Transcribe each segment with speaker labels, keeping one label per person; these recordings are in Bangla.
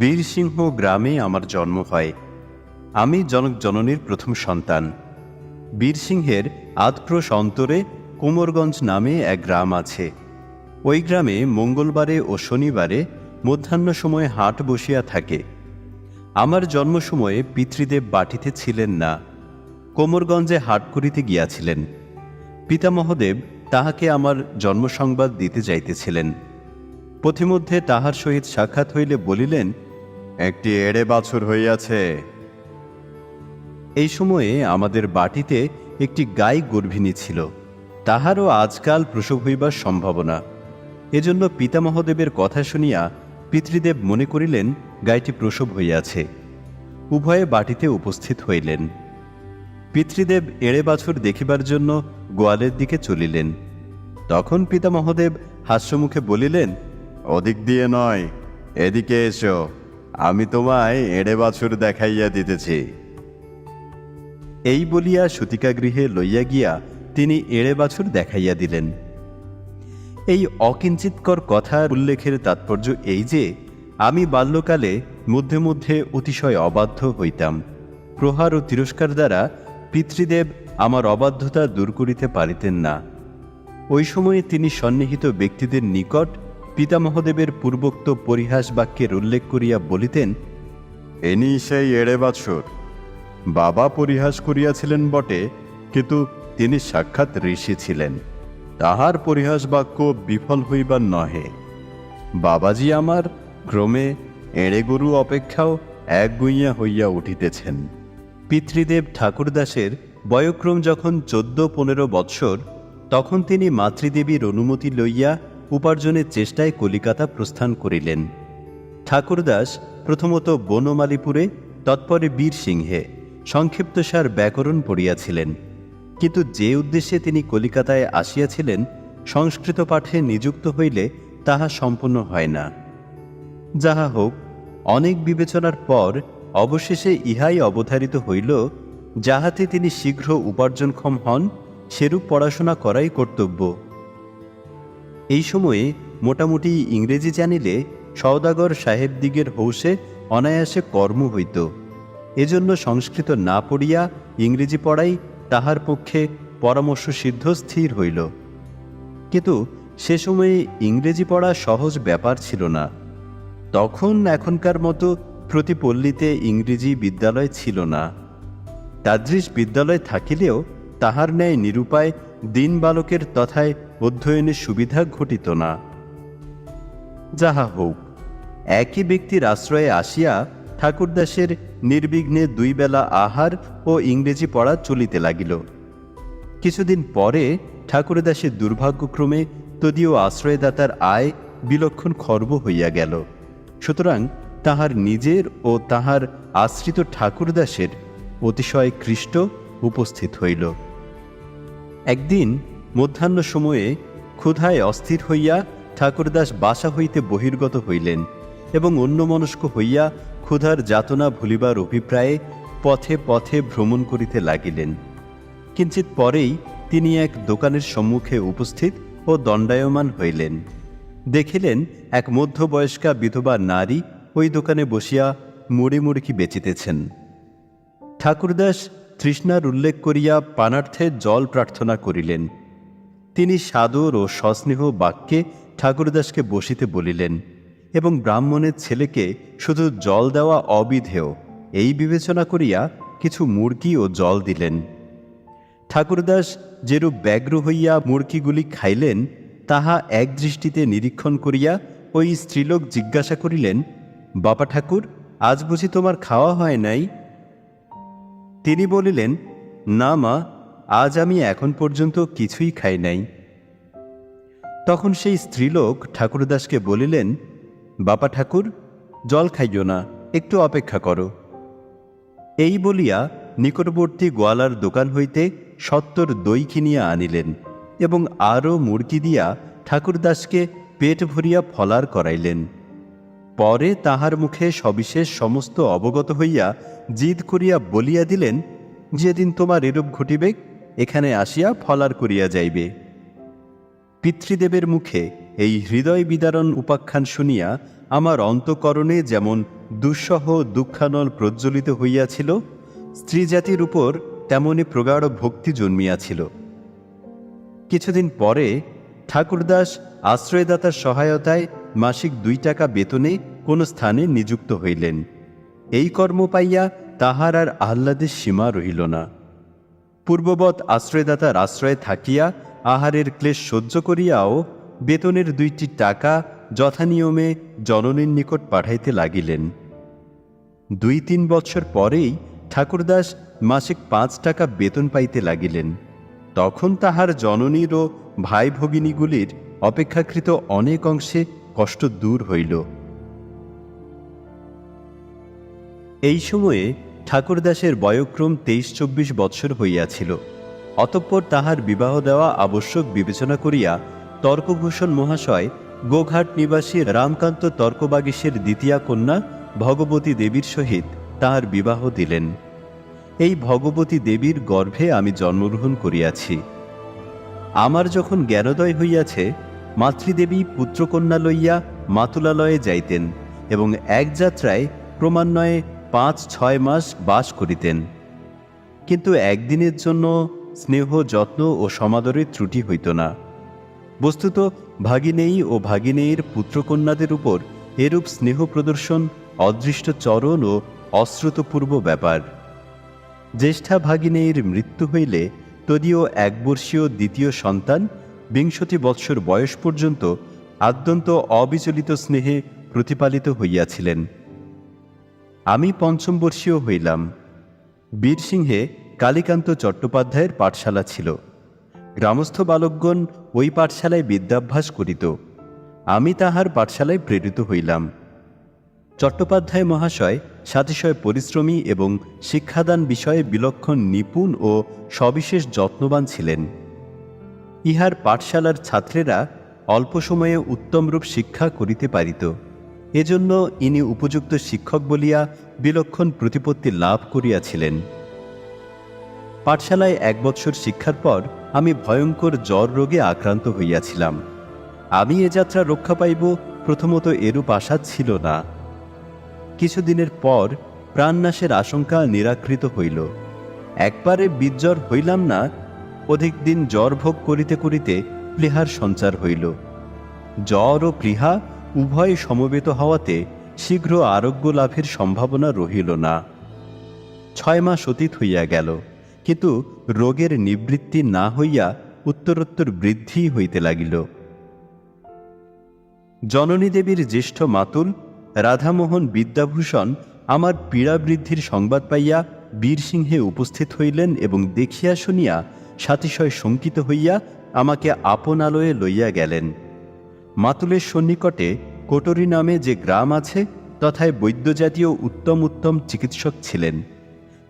Speaker 1: বীরসিংহ গ্রামে আমার জন্ম হয়। আমি জনক জননীর প্রথম সন্তান। বীরসিংহের আদক্রোশ অন্তরে কোমরগঞ্জ নামে এক গ্রাম আছে। ওই গ্রামে মঙ্গলবারে ও শনিবারে মধ্যাহ্ন সময়ে হাট বসিয়া থাকে। আমার জন্ম সময়ে পিতৃদেব বাটিতে ছিলেন না। কোমরগঞ্জে হাট করিতে গিয়াছিলেন। পিতামহদেব তাহাকে আমার জন্মসংবাদ দিতে যাইতেছিলেন। পথিমধ্যে তাহার সহিত সাক্ষাৎ হইলে বলিলেন একটি এড়ে বাছুর হইয়াছে। এই সময়ে আমাদের বাটিতে একটি গাই গর্ভিণী ছিল। তাহারও আজকাল প্রসব হইবার সম্ভাবনা। এজন্য পিতামহদেবের কথা শুনিয়া পিতৃদেব মনে করিলেন, গাইটি প্রসব হইয়াছে। উভয়ে বাটিতে উপস্থিত হইলেন। পিতৃদেব এড়ে বাছুর দেখিবার জন্য গোয়ালের দিকে চলিলেন। তখন পিতামহদেব হাস্যমুখে বলিলেন ওদিক দিয়ে নয়, এদিকে এসো। আমি তোমায় এড়ে বাছুর দেখাইয়া দিতেছি। এই বলিয়া সতিকা গৃহে লইয়া গিয়া তিনি এড়ে বাছুর দেখাইয়া দিলেন। এই অকিঞ্চিতকর কথার উল্লেখের তাৎপর্য এই যে, আমি বাল্যকালে মধ্যে মধ্যে অতিশয় অবাধ্য হইতাম। প্রহার ও তিরস্কার দ্বারা পিতৃদেব আমার অবাধ্যতা দূর করিতে পারিতেন না। ওই সময়ে তিনি সন্নিহিত ব্যক্তিদের নিকট পিতামহদেবের পূর্বোক্ত পরিহাস বাক্যের উল্লেখ করিয়া বলিতেন, এনি সেই এড়ে বাছুর। বাবা পরিহাস করিয়াছিলেন বটে, কিন্তু তিনি সাক্ষাৎ ঋষি ছিলেন। তাহার পরিহাস বাক্য বিফল হইবার নহে। বাবাজি আমার, ক্রমে এড়ে গুরু অপেক্ষাও এক গুইয়া হইয়া উঠিতেছেন। পিতৃদেব ঠাকুরদাসের বয়ক্রম যখন চোদ্দ পনেরো বৎসর, তখন তিনি মাতৃদেবীর অনুমতি লইয়া উপার্জনের চেষ্টায় কলিকাতা প্রস্থান করিলেন। ঠাকুরদাস প্রথমত বনমালীপুরে, তৎপরে বীর বীরসিংহে সংক্ষিপ্তসার ব্যাকরণ পড়িয়াছিলেন। কিন্তু যে উদ্দেশ্যে তিনি কলিকাতায় আসিয়াছিলেন, সংস্কৃত পাঠে নিযুক্ত হইলে তাহা সম্পন্ন হয় না। যাহা হোক, অনেক বিবেচনার পর অবশেষে ইহাই অবধারিত হইল, যাহাতে তিনি শীঘ্র উপার্জনক্ষম হন, সেরূপ পড়াশোনা করাই কর্তব্য। এই সময়ে মোটামুটি ইংরেজি জানিলে সওদাগর সাহেবদিগের হৌসে অনায়াসে কর্ম হইত। এজন্য সংস্কৃত না পড়িয়া ইংরেজি পড়াই তাহার পক্ষে পরামর্শ সিদ্ধ স্থির হইল। কিন্তু সে সময়ে ইংরেজি পড়া সহজ ব্যাপার ছিল না। তখন এখনকার মতো প্রতি পল্লীতে ইংরেজি বিদ্যালয় ছিল না। তাদৃশ বিদ্যালয় থাকিলেও তাহার ন্যায় নিরুপায় দিন বালকের তথায় অধ্যয়নের সুবিধা ঘটিত না। যাহা হোক, একই ব্যক্তির আশ্রয়ে আসিয়া ঠাকুরদাসের নির্বিঘ্নে দুই বেলা আহার ও ইংরেজি পড়া চলিতে লাগিল। কিছুদিন পরে ঠাকুরদাসের দুর্ভাগ্যক্রমে তদীয় আশ্রয়দাতার আয় বিলক্ষণ খর্ব হইয়া গেল। সুতরাং তাহার নিজের ও তাহার আশ্রিত ঠাকুরদাসের অতিশয় কৃষ্ট উপস্থিত হইল। একদিন মধ্যাহ্ন সময়ে ক্ষুধায় অস্থির হইয়া ঠাকুরদাস বাসা হইতে বহির্গত হইলেন এবং অন্যমনস্ক হইয়া ক্ষুধার যাতনা ভুলিবার অভিপ্রায়ে পথে পথে ভ্রমণ করিতে লাগিলেন। কিঞ্চিত পরেই তিনি এক দোকানের সম্মুখে উপস্থিত ও দণ্ডায়মান হইলেন। দেখিলেন এক মধ্যবয়স্কা বিধবা নারী ওই দোকানে বসিয়া মুড়ি মুড়কি বেচিতেছেন। ঠাকুরদাস তৃষ্ণার উল্লেখ করিয়া পানার্থে জল প্রার্থনা করিলেন। তিনি সাদর ও সস্নেহ বাক্যে ঠাকুরদাসকে বসিতে বলিলেন এবং ব্রাহ্মণের ছেলেকে শুধু জল দেওয়া অবিধেয়, এই বিবেচনা করিয়া কিছু মুরগি ও জল দিলেন। ঠাকুরদাস যেরূপ ব্যগ্র হইয়া মুরগিগুলি খাইলেন, তাহা এক দৃষ্টিতে নিরীক্ষণ করিয়া ওই স্ত্রীলোক জিজ্ঞাসা করিলেন, বাপা ঠাকুর, আজ বুঝি তোমার খাওয়া হয় নাই? তিনি বলিলেন, না মা, আজ আমি এখন পর্যন্ত কিছুই খাই নাই। তখন সেই স্ত্রীলোক ঠাকুরদাসকে বলিলেন, বাপা ঠাকুর, জল খাইও না, একটু অপেক্ষা করো। এই বলিয়া নিকটবর্তী গোয়ালার দোকান হইতে সত্তর দই কিনিয়া আনিলেন এবং আরও মুরগি দিয়া ঠাকুরদাসকে পেট ভরিয়া ফলার করাইলেন। পরে তাহার মুখে সবিশেষ সমস্ত অবগত হইয়া জিদ করিয়া বলিয়া দিলেন, যেদিন তোমার এরূপ ঘটিবে, এখানে আসিয়া ফলার করিয়া যাইবে। পিতৃদেবের মুখে এই হৃদয় বিদারণ উপাখ্যান শুনিয়া আমার অন্তকরণে যেমন দুঃসহ দুঃখানল প্রজ্বলিত হইয়াছিল স্ত্রী জাতির উপর তেমনি প্রগাঢ় ভক্তি জন্মিয়াছিল। কিছুদিন পরে ঠাকুরদাস আশ্রয়দাতার সহায়তায় মাসিক দুই টাকা বেতনে কোন স্থানে নিযুক্ত হইলেন। এই কর্ম পাইয়া তাহার আর আহ্লাদের সীমা রহিল না। পূর্ববৎ আশ্রয়দাতার আশ্রয়ে থাকিয়া আহারের ক্লেশ সহ্য করিয়াও বেতনের দুইটি টাকা যথানিয়মে জননীর নিকট পাঠাইতে লাগিলেন। দুই তিন বৎসর পরেই ঠাকুরদাস মাসিক পাঁচ টাকা বেতন পাইতে লাগিলেন। তখন তাহার জননীর ও ভাই ভগিনীগুলির অপেক্ষাকৃত অনেক অংশে কষ্ট দূর হইল। এই সময়ে ঠাকুরদাসের বয়ক্রম তেইশ চব্বিশ বৎসর হইয়াছিল। অতঃপর তাহার বিবাহ দেওয়া আবশ্যক বিবেচনা করিয়া তর্কভূষণ মহাশয় গোঘাট নিবাসী রামকান্ত তর্কবাগীশের দ্বিতীয়া কন্যা ভগবতী দেবীর সহিত তাহার বিবাহ দিলেন। এই ভগবতী দেবীর গর্ভে আমি জন্মগ্রহণ করিয়াছি। আমার যখন জ্ঞানোদয় হইয়াছে মাতৃদেবী পুত্রকন্যা লইয়া মাতুলালয়ে যাইতেন এবং এক যাত্রায় ক্রমান্বয়ে পাঁচ, ছয় মাস বাস করিতেন। কিন্তু একদিনের জন্য স্নেহ, যত্ন ও সমাদরের ত্রুটি হইত না। বস্তুত ভাগিনেয়ী ও ভাগিনেয়ীর পুত্রকন্যাদের উপর এরূপ স্নেহ প্রদর্শন অদৃষ্ট চরণ ও অশ্রুতপূর্ব ব্যাপার। জ্যেষ্ঠা ভাগিনেয়ীর মৃত্যু হইলে তদীয় একবর্ষীয় দ্বিতীয় সন্তান বিংশতি বৎসর বয়স পর্যন্ত আদ্যন্ত অবিচলিত স্নেহে প্রতিপালিত হইয়াছিলেন। আমি পঞ্চম বর্ষীয় হইলাম। বীরসিংহে কালীকান্ত চট্টোপাধ্যায়ের পাঠশালা ছিল। গ্রামস্থ বালকগণ ওই পাঠশালায় বিদ্যাভ্যাস করিত। আমি তাহার পাঠশালায় প্রেরিত হইলাম। চট্টোপাধ্যায় মহাশয় সাতিশয় পরিশ্রমী এবং শিক্ষাদান বিষয়ে বিলক্ষণ নিপুণ ও সবিশেষ যত্নবান ছিলেন। ইহার পাঠশালার ছাত্রেরা অল্প সময়ে উত্তমরূপ শিক্ষা করিতে পারিত। এজন্য ইনি উপযুক্ত শিক্ষক বলিয়া বিলক্ষণ প্রতিপত্তি লাভ করিয়াছিলেন। পাঠশালায় এক বৎসর শিক্ষার পর আমি ভয়ঙ্কর জ্বর রোগে আক্রান্ত হইয়াছিলাম। আমি এ যাত্রা রক্ষা পাইব প্রথমত এরূপ আশা ছিল না। কিছুদিনের পর প্রাণনাশের আশঙ্কা নিরাকৃত হইল। একবারে বিজ্বর হইলাম না অধিক দিন জ্বর ভোগ করিতে করিতে প্লেহার সঞ্চার হইল। জ্বর ও প্লীহা উভয় সমবেত হওয়াতে শীঘ্র আরোগ্য লাভের সম্ভাবনা রহিল না। ছয় মাস অতীত হইয়া গেল, কিন্তু রোগের নিবৃত্তি না হইয়া উত্তরোত্তর বৃদ্ধি হইতে লাগিল। জননী দেবীর জ্যেষ্ঠ মাতুল রাধামোহন বিদ্যাভূষণ আমার পীড়া বৃদ্ধির সংবাদ পাইয়া বীরসিংহে উপস্থিত হইলেন এবং দেখিয়া শুনিয়া সাতিশয় শঙ্কিত হইয়া আমাকে আপন আলোয়ে লইয়া গেলেন। মাতুলের সন্নিকটে কোটরি নামে যে গ্রাম আছে, তথায় বৈদ্যজাতীয় উত্তম উত্তম চিকিৎসক ছিলেন।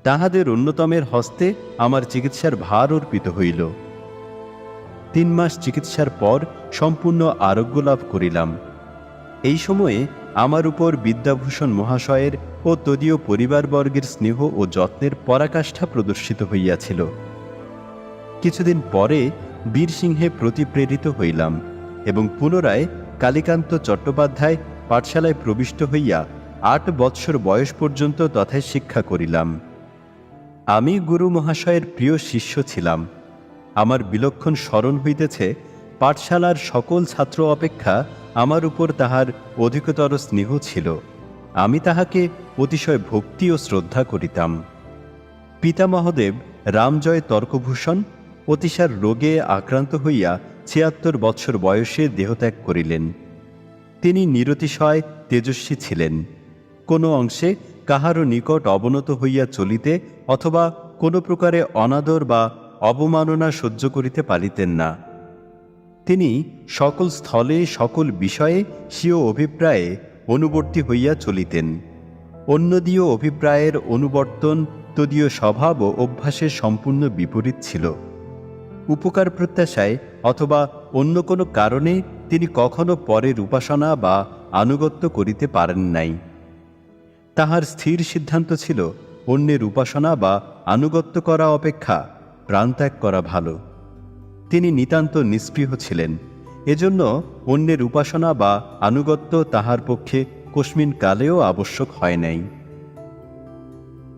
Speaker 1: তাহাদের অন্যতমের হস্তে আমার চিকিৎসার ভার অর্পিত হইল। তিন মাস চিকিৎসার পর সম্পূর্ণ আরোগ্য লাভ করিলাম। এই সময়ে আমার উপর বিদ্যাভূষণ মহাশয়ের ও তদীয় পরিবারবর্গের স্নেহ ও যত্নের পরাকাষ্ঠা প্রদর্শিত হইয়াছিল। কিছুদিন পরে বীরসিংহে প্রতিপ্রেরিত হইলাম এবং পুনরায় কালীকান্ত চট্টোপাধ্যায় পাঠশালায় প্রবিষ্ট হইয়া আট বৎসর বয়স পর্যন্ত তথায় শিক্ষা করিলাম। আমি গুরু মহাশয়ের প্রিয় শিষ্য ছিলাম। আমার বিলক্ষণ স্মরণ হইতেছে পাঠশালার সকল ছাত্র অপেক্ষা আমার উপর তাহার অধিকতর স্নেহ ছিল। আমি তাহাকে অতিশয় ভক্তি ও শ্রদ্ধা করিতাম। পিতামহদেব রামজয় তর্কভূষণ অতিসার রোগে আক্রান্ত হইয়া ছিয়াত্তর বৎসর বয়সে দেহত্যাগ করিলেন। তিনি নিরতিশয়, তেজস্বী ছিলেন। কোনো অংশে কাহারও নিকট অবনত হইয়া চলিতে অথবা কোনো প্রকারে অনাদর বা অবমাননা সহ্য করিতে পারিতেন না। তিনি সকল স্থলে, সকল বিষয়ে স্বীয় অভিপ্রায়ে অনুবর্তী হইয়া চলিতেন। অন্যদীয় অভিপ্রায়ের অনুবর্তন তদীয় স্বভাব ও অভ্যাসের সম্পূর্ণ বিপরীত ছিল। উপকার প্রত্যাশায় অথবা অন্য কোনো কারণে তিনি কখনো পরের উপাসনা বা আনুগত্য করিতে পারেন নাই। তাহার স্থির সিদ্ধান্ত ছিল অন্যের উপাসনা বা আনুগত্য করা অপেক্ষা প্রাণত্যাগ করা ভালো। তিনি নিতান্ত নিস্পৃহ ছিলেন। এজন্য অন্যের উপাসনা বা আনুগত্য তাহার পক্ষে কস্মিন কালেও আবশ্যক হয় নাই।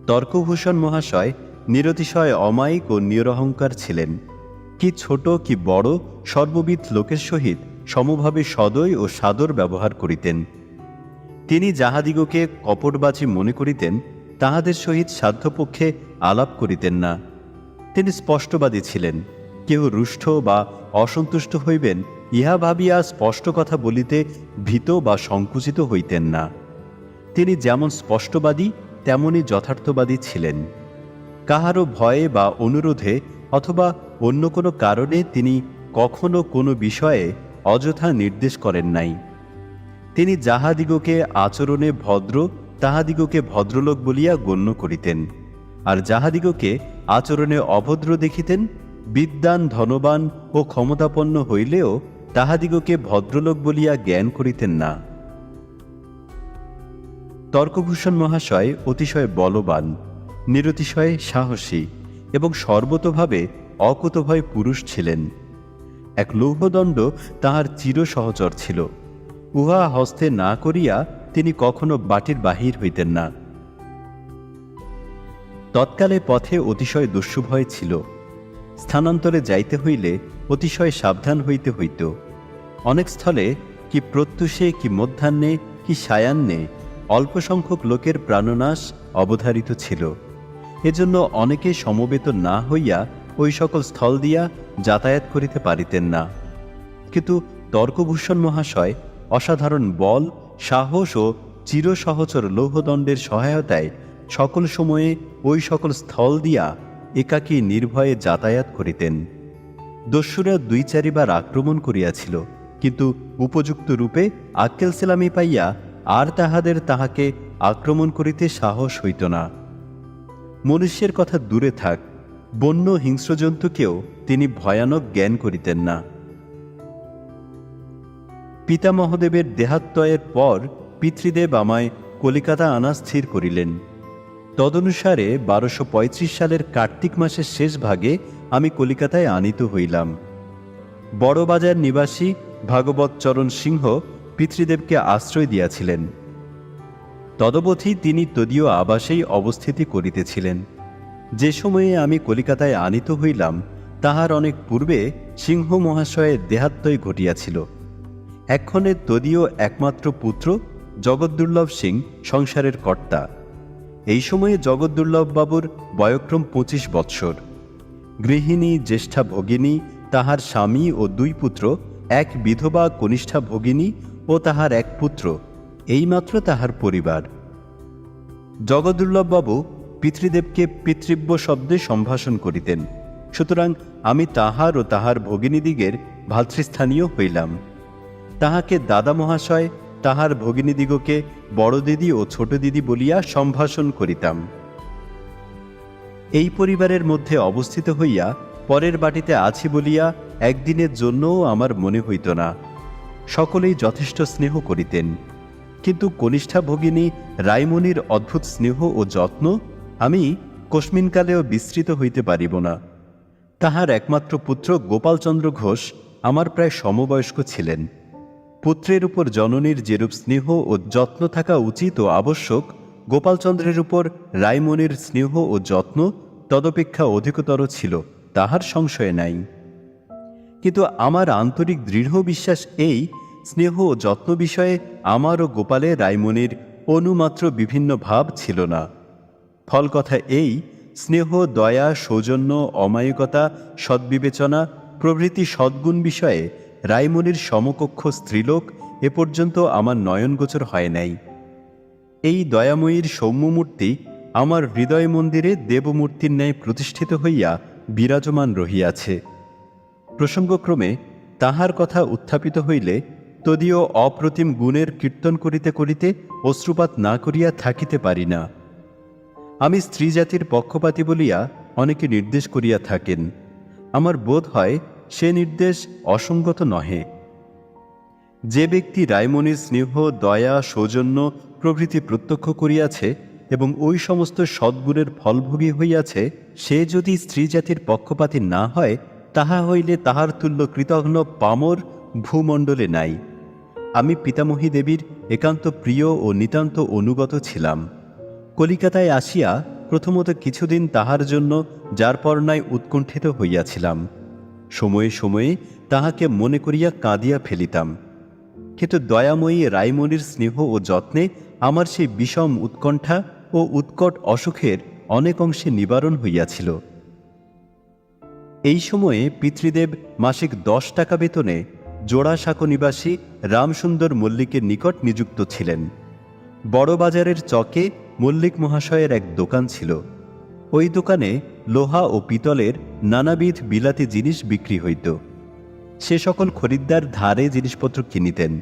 Speaker 1: তর্কভূষণ মহাশয় নিরতিশয় অমায়িক ও নিরহংকার ছিলেন। কি ছোট, কি বড়, সর্ববিধ লোকের সহিত সমভাবে সদয় ও সাদর ব্যবহার করিতেন। তিনি যাহাদিগকে কপটবাজি মনে করিতেন, তাহাদের সহিত সাধ্যপক্ষে আলাপ করিতেন না। তিনি স্পষ্টবাদী ছিলেন, কেহ রুষ্ট বা অসন্তুষ্ট হইবেন, ইহা ভাবিয়া স্পষ্ট কথা বলিতে ভীত বা সংকুচিত হইতেন না। তিনি যেমন স্পষ্টবাদী তেমনই যথার্থবাদী ছিলেন। কাহারও ভয়ে বা অনুরোধে অথবা অন্য কোনো কারণে তিনি কখনো কোনো বিষয়ে অযথা নির্দেশ করেন নাই। তিনি যাহাদিগকে আচরণে ভদ্র, তাহাদিগকে ভদ্রলোক বলিয়া গণ্য করিতেন, আর যাহাদিগকে আচরণে অভদ্র দেখিতেন বিদ্যান ধনবান ও ক্ষমতাপন্ন হইলেও তাহাদিগকে ভদ্রলোক বলিয়া জ্ঞান করিতেন না। তর্কভূষণ মহাশয় অতিশয় বলবান, নিরতিশয় সাহসী এবং সর্বতোভাবে অকুতভয় পুরুষ ছিলেন। এক লৌহদণ্ড তাহার চির সহচর ছিল। উহা হস্তে না করিয়া তিনি কখনো বাটির বাহির হইতেন না। তৎকালে পথে অতিশয় দুঃশুভয় ছিল। স্থানান্তরে যাইতে হইলে অতিশয় সাবধান হইতে হইত। অনেক স্থলে কি প্রত্যুষে, কি মধ্যাহ্নে, কি সায়ান্নে অল্প সংখ্যক লোকের প্রাণনাশ অবধারিত ছিল। এজন্য অনেকে সমবেত না হইয়া সকল স্থল দিয়া যাতায়াত করিতে পারিতেন না। কিন্তু তর্কভূষণ মহাশয় অসাধারণ বল, সাহস ও চিরসহচর লৌহদণ্ডের সহায়তায় সকল সময়ে ওই সকল স্থল দিয়া একাকী নির্ভয়ে যাতায়াত করিতেন। দস্যুরা দুই চারিবার আক্রমণ করিয়াছিল, কিন্তু উপযুক্ত রূপে আক্কেল সেলামি পাইয়া আর তাহাদের তাহাকে আক্রমণ করিতে সাহস হইত না। মনুষ্যের কথা দূরে থাক বন্য হিংস্রজন্তুকেও তিনি ভয়ানক জ্ঞান করিতেন না। পিতামহদেবের দেহাত্ময়ের পর পিতৃদেব আমায় কলিকাতা আনা স্থির করিলেন। তদনুসারে বারোশো সালের কার্তিক মাসের শেষ ভাগে আমি কলিকাতায় আনিত হইলাম। বড়বাজার নিবাসী ভাগবত চরণ সিংহ পিতৃদেবকে আশ্রয় দিয়াছিলেন। তদবধি তিনি তদীয় আবাসেই অবস্থিতি করিতেছিলেন। যে সময়ে আমি কলিকাতায় আনিত হইলাম, তাহার অনেক পূর্বে সিংহ মহাশয়ের দেহাত্ময় ঘটিয়াছিল। এক্ষণে তদীয় একমাত্র পুত্র জগদ্দুর্লভ সিং সংসারের কর্তা। এই সময়ে জগদ্দুর্লভ বাবুর বয়ক্রম পঁচিশ বৎসর। গৃহিণী, জ্যেষ্ঠা ভগিনী, তাহার স্বামী ও দুই পুত্র, এক বিধবা কনিষ্ঠা ভগিনী ও তাহার এক পুত্র, এইমাত্র তাহার পরিবার। জগদুর্লভবাবু পিতৃদেবকে পিতৃব্য শব্দে সম্ভাষণ করিতেন। সুতরাং আমি তাহার ও তাহার ভগিনীদিগের ভাতৃস্থানীয় হইলাম। তাহাকে দাদা মহাশয় তাহার ভগিনীদিগকে বড় দিদি ও ছোট দিদি বলিয়া সম্ভাষণ করিতাম। এই পরিবারের মধ্যে অবস্থিত হইয়া পরের বাটিতে আছি বলিয়া একদিনের জন্যও আমার মনে হইত না। সকলেই যথেষ্ট স্নেহ করিতেন। কিন্তু কনিষ্ঠা ভগিনী রায়মণির অদ্ভুত স্নেহ ও যত্ন আমি কস্মিনকালেও বিস্তৃত হইতে পারিব না। তাহার একমাত্র পুত্র গোপালচন্দ্র ঘোষ আমার প্রায় সমবয়স্ক ছিলেন। পুত্রের উপর জননীর যেরূপ স্নেহ ও যত্ন থাকা উচিত ও আবশ্যক, গোপালচন্দ্রের উপর রায়মণির স্নেহ ও যত্ন তদপেক্ষা অধিকতর ছিল, তাহার সংশয় নাই। কিন্তু আমার আন্তরিক দৃঢ় বিশ্বাস এই স্নেহ ও যত্ন বিষয়ে আমার ও গোপালে রায়মণির অনুমাত্র বিভিন্ন ভাব ছিল না। ফল কথা এই, স্নেহ, দয়া, সৌজন্য, অমায়িকতা, সদ্বিবেচনা, প্রভৃতি সদ্গুণ বিষয়ে রায়মণির সমকক্ষ স্ত্রীলোক এ পর্যন্ত আমার নয়নগোচর হয় নাই। এই দয়াময়ীর সৌম্যমূর্তি আমার হৃদয় মন্দিরে দেবমূর্তির ন্যায় প্রতিষ্ঠিত হইয়া বিরাজমান রহিয়াছে। প্রসঙ্গক্রমে তাহার কথা উত্থাপিত হইলে তদীয় অপ্রতিম গুণের কীর্তন করিতে করিতে অশ্রুপাত না করিয়া থাকিতে পারি না। আমি স্ত্রী জাতির পক্ষপাতী বলিয়া অনেকে নির্দেশ করিয়া থাকেন। আমার বোধ হয় সে নির্দেশ অসঙ্গত নহে। যে ব্যক্তি রায়মণির স্নেহ, দয়া, সৌজন্য প্রভৃতি প্রত্যক্ষ করিয়াছে এবং ওই সমস্ত সদ্গুণের ফলভোগী হইয়াছে, সে যদি স্ত্রী জাতির পক্ষপাতী না হয়, তাহা হইলে তাহার তুল্য কৃতঘ্ন পামর ভূমণ্ডলে নাই। আমি পিতামহী দেবীর একান্ত প্রিয় ও নিতান্ত অনুগত ছিলাম। কলিকাতায় আসিয়া প্রথমত কিছুদিন তাহার জন্য যার পর্ণায় উৎকণ্ঠিত হইয়াছিলাম। সময়ে সময়ে তাহাকে মনে করিয়া কাঁদিয়া ফেলিতাম। কিন্তু দয়াময়ী রায়মণির স্নেহ ও যত্নে আমার সেই বিষম উৎকণ্ঠা ও উৎকট অসুখের অনেক অংশে নিবারণ হইয়াছিল। এই সময়ে পিতৃদেব মাসিক দশ টাকা বেতনে জোড়াসাঁকো নিবাসী রামসুন্দর মল্লিকের নিকট নিযুক্ত ছিলেন। বড়বাজারের চকে মল্লিক মহাশয়ের এক দোকান ছিল। ওই দোকানে লোহা ও পিতলের নানাবিধ বিলাতি জিনিস বিক্রি হইত। সে সকল খরিদ্দার ধারে জিনিসপত্র কিনিতেন।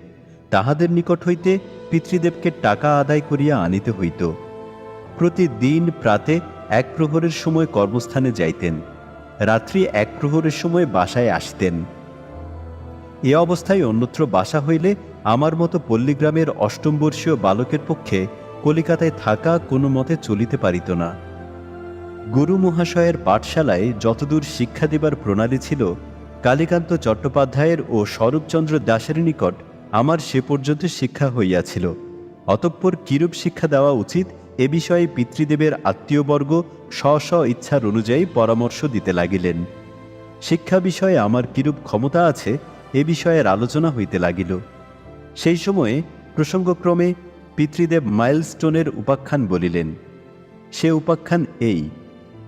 Speaker 1: তাহাদের নিকট হইতে পিতৃদেবকে টাকা আদায় করিয়া আনিতে হইত। প্রতিদিন প্রাতে এক প্রহরের সময় কর্মস্থানে যাইতেন। রাত্রি এক প্রহরের সময় বাসায় আসতেন। এ অবস্থায় অন্যত্র বাসা হইলে আমার মতো পল্লীগ্রামের অষ্টম বর্ষীয় বালকের পক্ষে কলিকাতায় থাকা কোনো মতে চলিতে পারিত না। গুরু মহাশয়ের পাঠশালায় যতদূর শিক্ষা দেবার প্রণালী ছিল, কালীকান্ত চট্টোপাধ্যায়ের ও স্বরূপচন্দ্র দাসের নিকট আমার সে পর্যন্ত শিক্ষা হইয়াছিল। অতঃপর কিরূপ শিক্ষা দেওয়া উচিত এ বিষয়ে পিতৃদেবের আত্মীয়বর্গ স্ব স্ব ইচ্ছার অনুযায়ী পরামর্শ দিতে লাগিলেন। শিক্ষা বিষয়ে আমার কিরূপ ক্ষমতা আছে এ বিষয়ের আলোচনা হইতে লাগিল। সেই সময়ে প্রসঙ্গক্রমে পিতৃদেব মাইলস্টোনের উপাখ্যান বলিলেন, সে উপাখ্যান এই,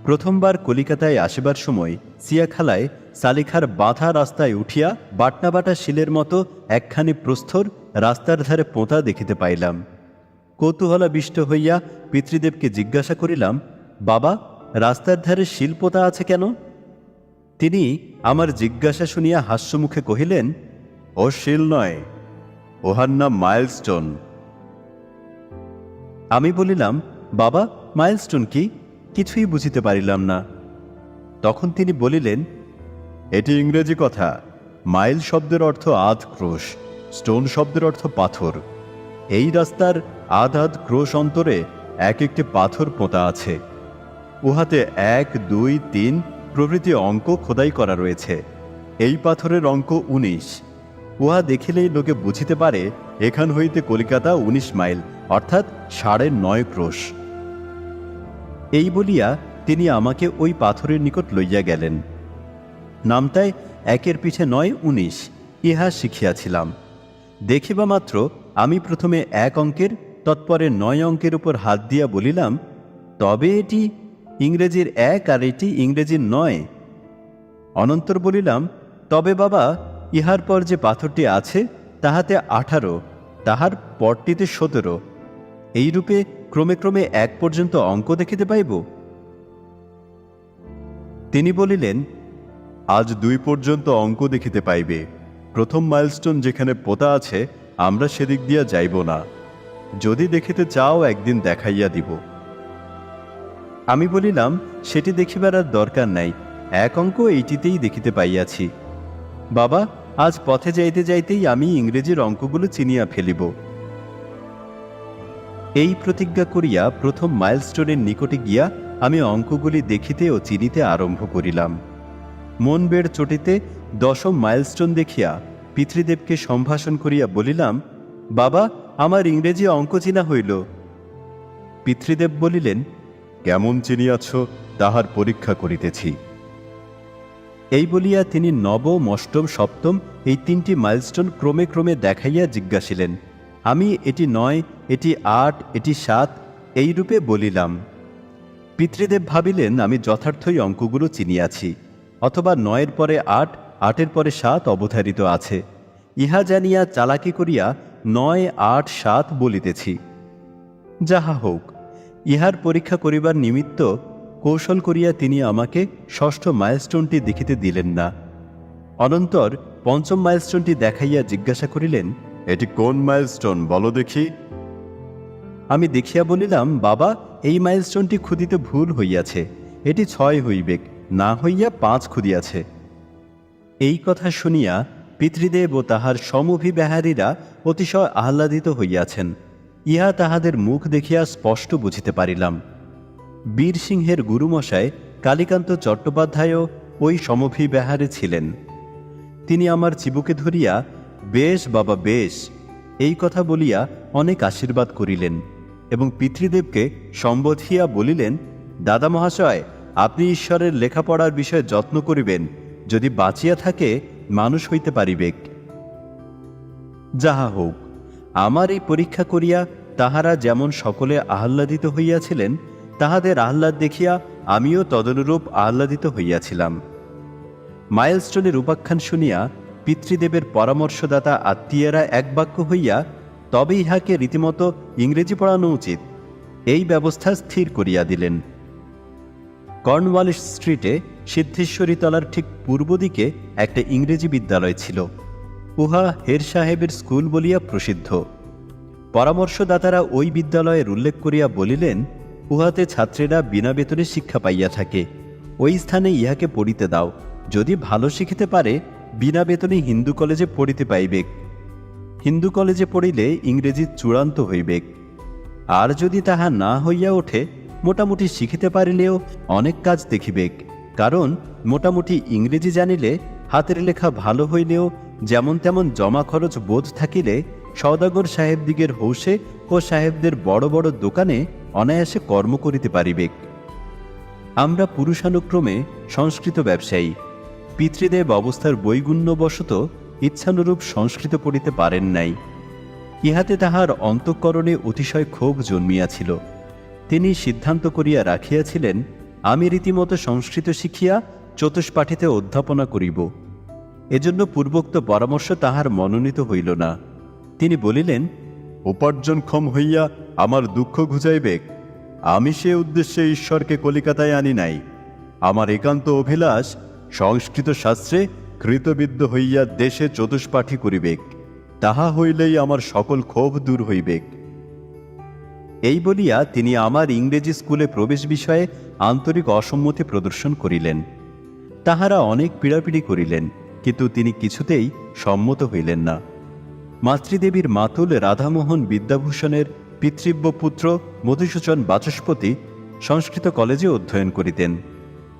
Speaker 1: প্রথমবার কলিকাতায় আসিবার সময় সিয়াখালায় সালিখার বাঁধা রাস্তায় উঠিয়া বাটনাবাটা শিলের মতো একখানি প্রস্থর রাস্তার ধারে পোঁতা দেখিতে পাইলাম। কৌতূহলাবিষ্ট হইয়া পিতৃদেবকে জিজ্ঞাসা করিলাম, বাবা, রাস্তার ধারে শিল পোতা আছে কেন? তিনি আমার জিজ্ঞাসা শুনিয়া হাস্যমুখে কহিলেন, ও শিল নয়, ওহার নাম মাইলস্টোন। আমি বলিলাম, বাবা মাইলস্টোন কি? কিছুই বুঝিতে পারিলাম না। তখন তিনি বলিলেন, এটি ইংরেজি কথা। মাইল শব্দের অর্থ আধ ক্রোশ, স্টোন শব্দের অর্থ পাথর। এই রাস্তার আধ আধ ক্রোশ অন্তরে এক একটি পাথর পোঁতা আছে। উহাতে এক, দুই, তিন প্রভৃতি অঙ্ক খোদাই করা রয়েছে। এই পাথরের অঙ্ক উনিশ। উহা দেখিলেই লোকে বুঝিতে পারে, এখান হইতে কলিকাতা উনিশ মাইল। অর্থাৎ সাড়ে নয় ক্রোশ। এই বলিয়া তিনি আমাকে ওই পাথরের নিকট লইয়া গেলেন। নামটায় একের পিছে নয় উনিশ, ইহা শিখিয়াছিলাম। দেখিবা মাত্র আমি প্রথমে এক অঙ্কের, তৎপরে নয় অঙ্কের উপর হাত দিয়া বলিলাম, তবে এটি ইংরেজির এক আর এটি ইংরেজির নয়? অনন্তর বলিলাম, তবে বাবা, ইহার পর যে পাথরটি আছে, তাহাতে আঠারো, তাহার পরটিতে সতেরো এইরূপে ক্রমে ক্রমে এক পর্যন্ত অঙ্ক দেখিতে পাইব? তিনি বলিলেন, আজ দুই পর্যন্ত অঙ্ক দেখিতে পাইবে। প্রথম মাইলস্টোন যেখানে পোতা আছে, আমরা সেদিক দিয়া যাইব না। যদি দেখিতে চাও, একদিন দেখাইয়া দিব। আমি বলিলাম, সেটি দেখিবার আর দরকার নাই। এক অঙ্ক এইটিতেই দেখিতে পাইয়াছি। বাবা, আজ পথে যাইতে যাইতেই আমি ইংরেজির অঙ্কগুলো চিনিয়া ফেলিব। এই প্রতিজ্ঞা করিয়া প্রথম মাইলস্টোনের নিকটে গিয়া আমি অঙ্কগুলি দেখিতে ও চিনিতে আরম্ভ করিলাম। মন বেড় চটিতে দশম মাইলস্টোন দেখিয়া পিতৃদেবকে সম্ভাষণ করিয়া বলিলাম, বাবা, আমার ইংরেজি অঙ্ক চিনা হইল। পিতৃদেব বলিলেন, কেমন চিনিয়াছ তাহার পরীক্ষা করিতেছি। এই বলিয়া তিনি নবম, অষ্টম, সপ্তম এই তিনটি মাইলস্টোন ক্রমে ক্রমে দেখাইয়া জিজ্ঞাসিলেন আমি এটি নয়, এটি আট, এটি সাত এই রূপে বলিলাম। পিতৃদেব ভাবিলেন, আমি যথার্থই অঙ্কগুলো চিনিয়াছি, অথবা নয়ের পরে আট, আটের পরে সাত অবধারিত আছে। ইহা জানিয়া চালাকি করিয়া নয়, আট, সাত বলিতেছি। যাহা হোক, ইহার পরীক্ষা করিবার নিমিত্ত কৌশল করিয়া তিনি আমাকে ষষ্ঠ মাইলস্টোনটি দেখিতে দিলেন না। অনন্তর পঞ্চম মাইলস্টোনটি দেখাইয়া জিজ্ঞাসা করিলেন এটি কোন মাইলস্টোন বলো দেখি। আমি দেখিয়া বলিলাম, বাবা, এই মাইলস্টোনটি খুদিতে ভুল হইয়াছে। এটি ছয় হইবেক, না হইয়া পাঁচ খুদিয়াছে। এই কথা শুনিয়া পিতৃদেব ও তাহার সমভিব্যাহারীরা অতিশয় আহ্লাদিত হইয়াছেন। ইহা তাহাদের মুখ দেখিয়া স্পষ্ট বুঝিতে পারিলাম। বীরসিংহের গুরুমশায় কালীকান্ত চট্টোপাধ্যায়ও ওই সমভিব্যাহারে ছিলেন। তিনি আমার চিবুকে ধরিয়া বেশ, বাবা, বেশ। এই কথা বলিয়া অনেক আশীর্বাদ করিলেন এবং পিতৃদেবকে সম্বোধিয়া বলিলেন, দাদা মহাশয়, আপনি ঈশ্বরের লেখাপড়ার বিষয়ে যত্ন করিবেন, যদি বাঁচিয়া থাকে, মানুষ হইতে পারিবেক যাহা হোক, আমার এই পরীক্ষা করিয়া তাহারা যেমন সকলে আহ্লাদিত হইয়াছিলেন, তাহাদের আহ্লাদ দেখিয়া আমিও তদনুরূপ আহ্লাদিত হইয়াছিলাম। মাইলস্টোনের উপাখ্যান শুনিয়া পিতৃদেবের পরামর্শদাতা আত্মীয়রা এক বাক্য হইয়া, তবে ইহাকে রীতিমতো ইংরেজি পড়ানো উচিত। এই ব্যবস্থা স্থির করিয়া দিলেন। কর্নওয়ালিস স্ট্রিটে সিদ্ধেশ্বরীতলার ঠিক পূর্ব দিকে একটা ইংরেজি বিদ্যালয় ছিল। উহা হের সাহেবের স্কুল বলিয়া প্রসিদ্ধ। পরামর্শদাতারা ওই বিদ্যালয়ের উল্লেখ করিয়া বলিলেন, উহাতে ছাত্রেরা বিনা বেতনে শিক্ষা পাইয়া থাকে। ওই স্থানে ইহাকে পড়িতে দাও। যদি ভালো শিখিতে পারে বিনা বেতনে হিন্দু কলেজে পড়িতে পাইবেক। হিন্দু কলেজে পড়িলে ইংরেজি চূড়ান্ত হইবেক। আর যদি তাহা না হইয়া ওঠে, মোটামুটি শিখিতে পারিলেও অনেক কাজ দেখিবেক। কারণ মোটামুটি ইংরেজি জানিলে হাতের লেখা ভালো হইলেও যেমন তেমন জমা খরচ বোধ থাকিলে সওদাগর সাহেবদিগের হৌসে ও সাহেবদের বড় বড় দোকানে অনায়াসে কর্ম করিতে পারিবেক। আমরা পুরুষানুক্রমে সংস্কৃত ব্যবসায়ী। পিতৃদেব অবস্থার বৈগুণ্যবশত ইচ্ছানুরূপ সংস্কৃত পড়িতে পারেন নাই। ইহাতে তাহার অন্তঃকরণে অতিশয় ক্ষোভ জন্মিয়াছিল। তিনি সিদ্ধান্ত করিয়া রাখিয়াছিলেন, আমি রীতিমতো সংস্কৃত শিখিয়া চতুষ্পাঠিতে অধ্যাপনা করিব। এজন্য পূর্বোক্ত পরামর্শ তাহার মনোনীত হইল না। তিনি বলিলেন উপার্জনক্ষম হইয়া আমার দুঃখ ঘুচাইবেক আমি সে উদ্দেশ্যে ঈশ্বরকে কলিকাতায় আনি নাই। আমার একান্ত অভিলাষ সংস্কৃত শাস্ত্রে কৃতবিদ্য হইয়া দেশে চতুষ্পাঠী করিবেক, তাহা হইলেই আমার সকল ক্ষোভ দূর হইবেক। এই বলিয়া তিনি আমার ইংরেজি স্কুলে প্রবেশ বিষয়ে আন্তরিক অসম্মতি প্রদর্শন করিলেন। তাহারা অনেক পীড়াপিড়ি করিলেন, কিন্তু তিনি কিছুতেই সম্মত হইলেন না। মাতৃদেবীর মাতুল রাধামোহন বিদ্যাভূষণের পিতৃব্য পুত্র মধুসূচন বাচস্পতি সংস্কৃত কলেজে অধ্যয়ন করিতেন।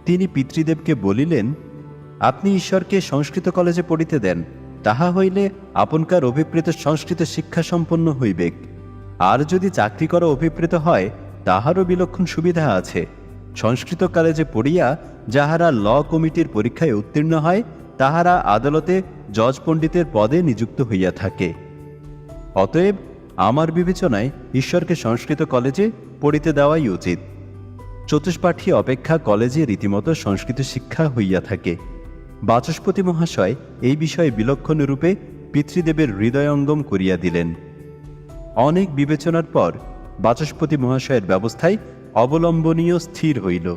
Speaker 1: তিনি পিতৃদেবকে বলিলেন, আপনি ঈশ্বরকে সংস্কৃত কলেজে পড়িতে দেন। তাহা হইলে আপনকার অভিপ্রেত সংস্কৃত শিক্ষা সম্পন্ন হইবেক। আর যদি চাকরি করা অভিপ্রেত হয়, তাহারও বিলক্ষণ সুবিধা আছে। সংস্কৃত কলেজে পড়িয়া যাহারা ল কমিটির পরীক্ষায় উত্তীর্ণ হয়, তাহারা আদালতে জজ পণ্ডিতের পদে নিযুক্ত হইয়া থাকে। অতএব আমার বিবেচনায় ঈশ্বরকে সংস্কৃত কলেজে পড়িতে দেওয়াই উচিত। চতুষ্পাঠী অপেক্ষা কলেজে রীতিমতো সংস্কৃত শিক্ষা হইয়া থাকে। বাচস্পতি মহাশয় এই বিষয়ে বিলক্ষণ রূপে পিতৃদেবের হৃদয়ঙ্গম করিয়া দিলেন। অনেক বিবেচনার পর বাচস্পতি মহাশয়ের ব্যবস্থায় অবলম্বনীয় স্থির হইল।